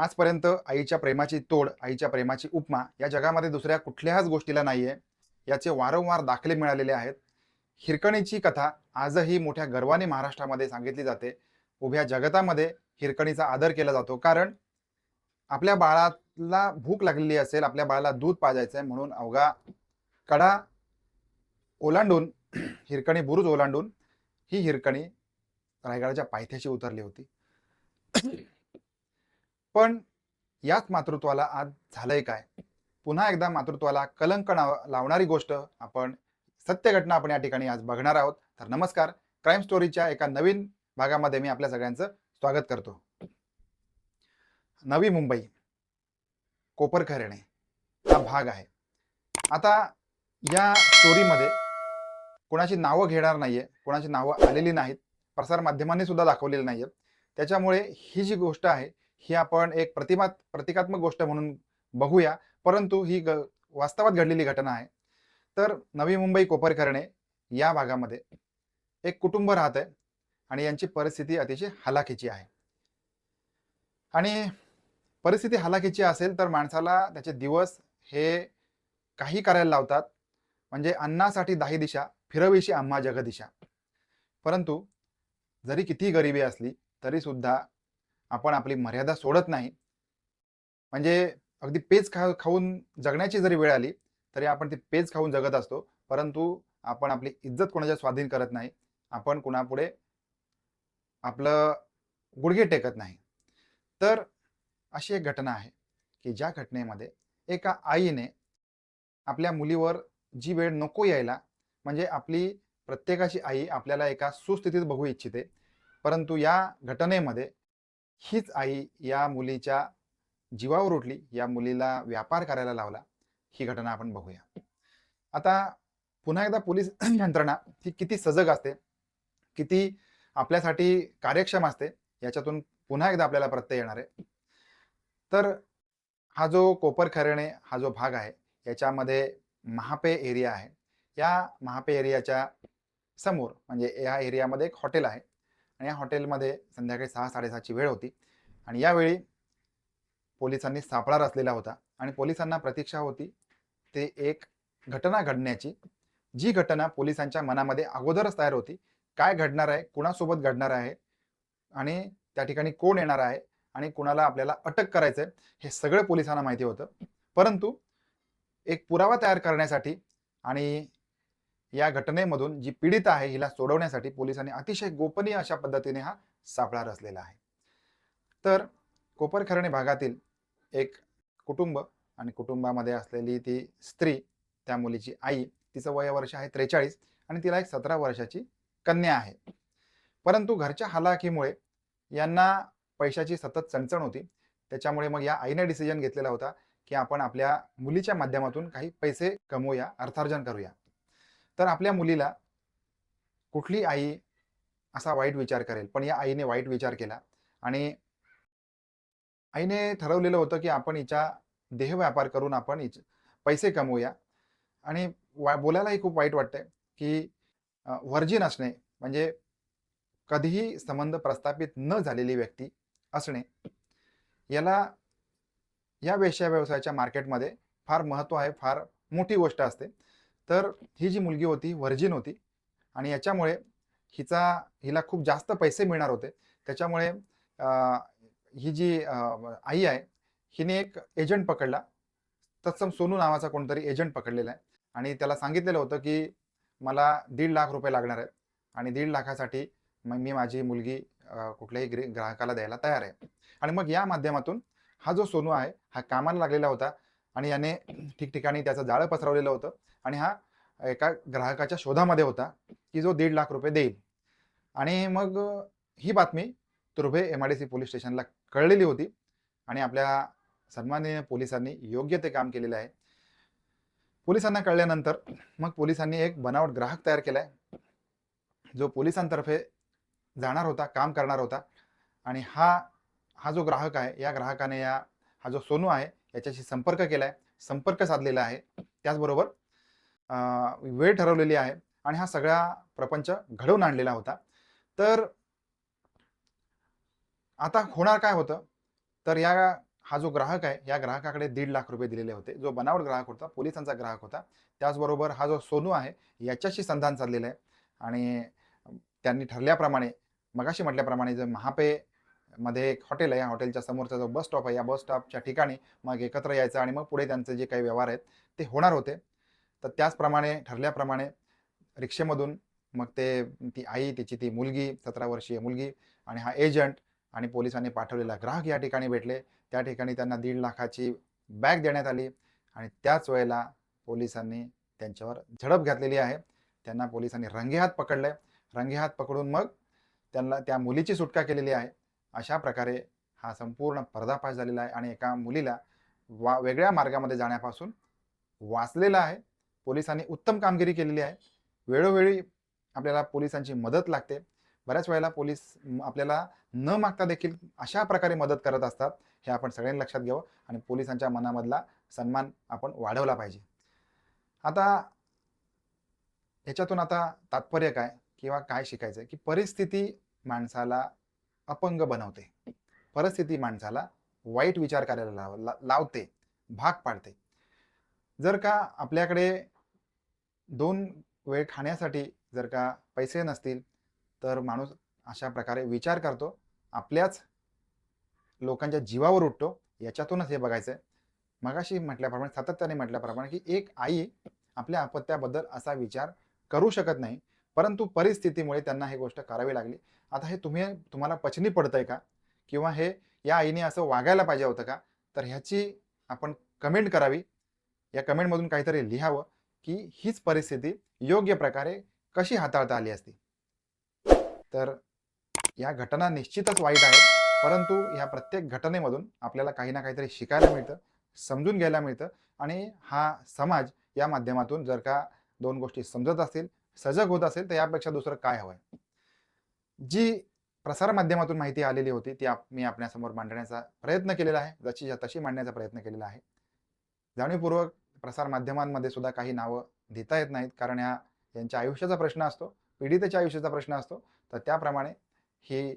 आजपर्यंत आईच्या प्रेमाची तोड आईच्या प्रेमाची उपमा या जगामध्ये दुसऱ्या कुठल्याच गोष्टीला नाही आहे याचे वारंवार दाखले मिळालेले आहेत. हिरकणीची कथा आजही मोठ्या गर्वाने महाराष्ट्रामध्ये सांगितली जाते. उभ्या जगतामध्ये हिरकणीचा आदर केला जातो. कारण आपल्या बाळाला भूक लागलेली असेल आपल्या बाळाला दूध पाजायचं आहे म्हणून अवघा कडा ओलांडून हिरकणी बुरुज ओलांडून ही हिरकणी रायगडाच्या पायथ्याशी उतरली होती. पण याच मातृत्वाला आज झालंय काय? पुन्हा एकदा मातृत्वाला कलंक लावणारी गोष्ट आपण सत्य घटना आपण या ठिकाणी आज बघणार आहोत. तर नमस्कार क्राईम स्टोरीच्या एका नवीन भागामध्ये मी आपल्या सगळ्यांचं स्वागत करतो. नवी मुंबई कोपरखरणे हा भाग आहे. आता या स्टोरीमध्ये कोणाची नावं घेणार नाहीये कोणाची नावं आलेली नाहीत प्रसारमाध्यमांनी सुद्धा दाखवलेली नाहीये त्याच्यामुळे ही जी गोष्ट आहे ही आपण एक प्रतिमा प्रतिकात्मक गोष्ट म्हणून बघूया. परंतु ही ग वास्तवात घडलेली घटना आहे. तर नवी मुंबई कोपरकरणे या भागामध्ये एक कुटुंब राहत आहे आणि यांची परिस्थिती अतिशय हलाखीची आहे. आणि परिस्थिती हलाखीची असेल तर माणसाला त्याचे दिवस हे काही करायला लावतात. म्हणजे अन्नासाठी दाही दिशा फिरविशी आम्हा जगदिशा. परंतु जरी किती गरिबी असली तरीसुद्धा आपण आपली मर्यादा सोडत नाही. म्हणजे अगदी पेज खा खाऊन जगण्याची जरी वेळ आली तरी आपण ती पेज खाऊन जगत असतो. परंतु आपण आपली इज्जत कोणाच्या स्वाधीन करत नाही. आपण कुणापुढे आपलं गुडघे टेकत नाही. तर अशी एक घटना आहे की ज्या घटनेमध्ये एका आईने आपल्या मुलीवर जी वेळ नको यायला म्हणजे आपली प्रत्येकाची आई आपल्याला एका सुस्थितीत बघू इच्छिते. परंतु या घटनेमध्ये हीच आई या मुलीच्या जीवावर उठली या मुलीला व्यापार करायला लावला. ही घटना आपण बघूया. आता पुन्हा एकदा पोलीस यंत्रणा ही किती सजग असते किती आपल्यासाठी कार्यक्षम असते याच्यातून पुन्हा एकदा आपल्याला प्रत्यय येणार आहे. तर हा जो कोपरखैरणे हा जो भाग आहे याच्यामध्ये महापे एरिया आहे. या महापे एरियाच्या समोर म्हणजे या एरियामध्ये एक हॉटेल आहे. आणि या हॉटेलमध्ये संध्याकाळी सहा साडेसहाची वेळ होती. आणि यावेळी पोलिसांनी सापळा रचलेला होता. आणि पोलिसांना प्रतीक्षा होती ते एक घटना घडण्याची. जी घटना पोलिसांच्या मनामध्ये अगोदरच तयार होती. काय घडणार आहे? कुणासोबत घडणार आहे? आणि त्या ठिकाणी कोण येणार आहे? आणि कुणाला आपल्याला अटक करायचंय? हे सगळं पोलिसांना माहिती होतं. परंतु एक पुरावा तयार करण्यासाठी आणि या घटनेमधून जी पीडित आहे हिला सोडवण्यासाठी पोलिसांनी अतिशय गोपनीय अशा पद्धतीने हा सापळा रचलेला आहे. तर कोपरखरणे भागातील एक कुटुंब आणि कुटुंबामध्ये असलेली ती स्त्री त्या मुलीची आई तिचं वयवर्ष आहे त्रेचाळीस आणि तिला एक सतरा वर्षाची कन्या आहे. परंतु घरच्या हालाखीमुळे यांना पैशाची सतत चणचण होती. त्याच्यामुळे मग या आईने डिसिजन घेतलेला होता की आपण आपल्या मुलीच्या माध्यमातून काही पैसे कमवूया अर्थार्जन करूया. तर आपल्या मुलीला कुठली आई असा वाईट विचार करेल? पण या आईने वाईट विचार केला आणि आईने ठरवलेलं होतं की आपण हिच्या देह व्यापार करून आपण हिच पैसे कमवूया. आणि वा बोलायलाही खूप वाईट वाटतंय की व्हर्जिन असणे म्हणजे कधीही संबंध प्रस्थापित न झालेली व्यक्ती असणे याला या वेश्या व्यवसायाच्या मार्केटमध्ये फार महत्त्व आहे फार मोठी गोष्ट असते. तर ही जी मुलगी होती व्हर्जिन होती आणि याच्यामुळे हिचा हिला खूप जास्त पैसे मिळणार होते. त्याच्यामुळे ही जी आई आहे हिने एक एजंट पकडला. तत्सम सोनू नावाचा कोणतरी एजंट पकडलेला आहे. आणि त्याला सांगितलेलं होतं की मला दीड लाख रुपये लागणार आहेत आणि दीड लाखासाठी मग मी माझी मुलगी कुठल्याही ग्रे- ग्राहकाला द्यायला तयार आहे. आणि मग या माध्यमातून हा जो सोनू आहे हा कामाला लागलेला होता. आणि याने ठिकठिकाणी त्याचं जाळं पसरवलेलं होतं. आणि हा एका ग्राहकाच्या शोधामध्ये होता की जो दीड लाख रुपये देईल. आणि मग ही बातमी Turbhe M I D C police स्टेशनला कळलेली होती. आणि आपल्या सन्माननीय पोलिसांनी योग्य ते काम केलेलं आहे. पोलिसांना कळल्यानंतर मग पोलिसांनी एक बनावट ग्राहक तयार केला आहे जो पोलिसांतर्फे जाणार होता काम करणार होता. आणि हा हा जो ग्राहक आहे या ग्राहकाने या हा जो सोनू आहे याच्याशी संपर्क केला आहे संपर्क साधलेला आहे. त्याचबरोबर वेळ ठरवलेली आहे आणि हा सगळा प्रपंच घडवून आणलेला होता. तर आता होणार काय होतं? तर या हा जो ग्राहक आहे या ग्राहकाकडे दीड लाख रुपये दिलेले होते. जो बनावट ग्राहक होता पोलिसांचा ग्राहक होता. त्याचबरोबर हा जो सोनू आहे याच्याशी संधान साधलेलं आहे. आणि त्यांनी ठरल्याप्रमाणे मगाशी म्हटल्याप्रमाणे जे महापे मध्ये एक हॉटेल आहे या हॉटेलच्या समोरचा जो बस स्टॉप आहे या बस स्टॉपच्या ठिकाणी मग एकत्र यायचं आणि मग पुढे त्यांचे जे काही व्यवहार आहेत ते होणार होते. तर त्याचप्रमाणे ठरल्याप्रमाणे रिक्षेमधून मग ते ती आई तिची ती मुलगी सतरा वर्षीय मुलगी आणि हा एजंट आणि पोलिसांनी पाठवलेला ग्राहक या ठिकाणी भेटले. त्या ठिकाणी त्यांना दीड लाखाची बॅग देण्यात आली आणि त्याच वेळेला पोलिसांनी त्यांच्यावर झडप घातलेली आहे. त्यांना पोलिसांनी रंगेहात पकडले. रंगेहात पकडून मग त्यांना त्या मुलीची सुटका केलेली आहे. अशा प्रकारे हा संपूर्ण पर्दाफाश झालेला आहे आणि एका मुलीला वा वेगळ्या मार्गामध्ये जाण्यापासून वाचलेला आहे. पोलिसांनी उत्तम कामगिरी केलेली आहे. वेळोवेळी आपल्याला पोलिसांची मदत लागते. बऱ्याच वेळेला पोलीस आपल्याला न मागता देखील अशा प्रकारे मदत करत असतात. हे आपण सगळ्यांनी लक्षात घ्यावं आणि पोलिसांच्या मनामधला सन्मान आपण वाढवला पाहिजे. आता ह्याच्यातून आता तात्पर्य काय किंवा काय शिकायचं की परिस्थिती माणसाला अपंग बनवते. परिस्थिती माणसाला वाईट विचार करायला लाव ला- लावते भाग पाडते. जर का आपल्याकडे दोन वेळ खाण्यासाठी जर का पैसे नसतील तर माणूस अशा प्रकारे विचार करतो आपल्याच लोकांच्या जीवावर उठतो याच्यातूनच हे बघायचं आहे मगाशी म्हटल्याप्रमाणे सातत्याने म्हटल्याप्रमाणे की एक आई आपल्या अपत्याबद्दल असा विचार करू शकत नाही परंतु परिस्थितीमुळे त्यांना ही गोष्ट करावी लागली. आता हे तुम्ही तुम्हाला पचनी पडतंय का? किंवा हे या आईने असं वागायला पाहिजे होतं का? तर ह्याची आपण कमेंट करावी. या कमेंटमधून काहीतरी लिहावं की हीच परिस्थिती योग्य प्रकारे कशी हाताळता आली असती. तर या घटना निश्चितच वाईट आहेत. परंतु ह्या प्रत्येक घटनेमधून आपल्याला काही ना काहीतरी शिकायला मिळतं समजून घ्यायला मिळतं. आणि हा समाज या माध्यमातून जर का दोन गोष्टी समजत असतील सजग होत असेल तर यापेक्षा दुसरं काय हवंय? जी प्रसारमाध्यमातून माहिती आलेली होती ती आप मी आपल्यासमोर मांडण्याचा प्रयत्न केलेला आहे. जशी तशी मांडण्याचा प्रयत्न केलेला आहे. जाणीवपूर्वक प्रसारमाध्यमांमध्ये सुद्धा काही नावं देता येत नाहीत कारण ह्या यांच्या आयुष्याचा प्रश्न असतो पीडितेच्या आयुष्याचा प्रश्न असतो. तर त्याप्रमाणे ही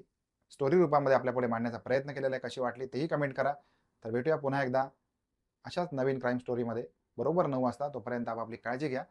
स्टोरी रूपामध्ये आपल्यापुढे मांडण्याचा प्रयत्न केलेला आहे. कशी वाटली तेही कमेंट करा. तर भेटूया पुन्हा एकदा अशाच नवीन क्राईम स्टोरीमध्ये बरोबर नऊ वाजता तोपर्यंत आपापली काळजी घ्या.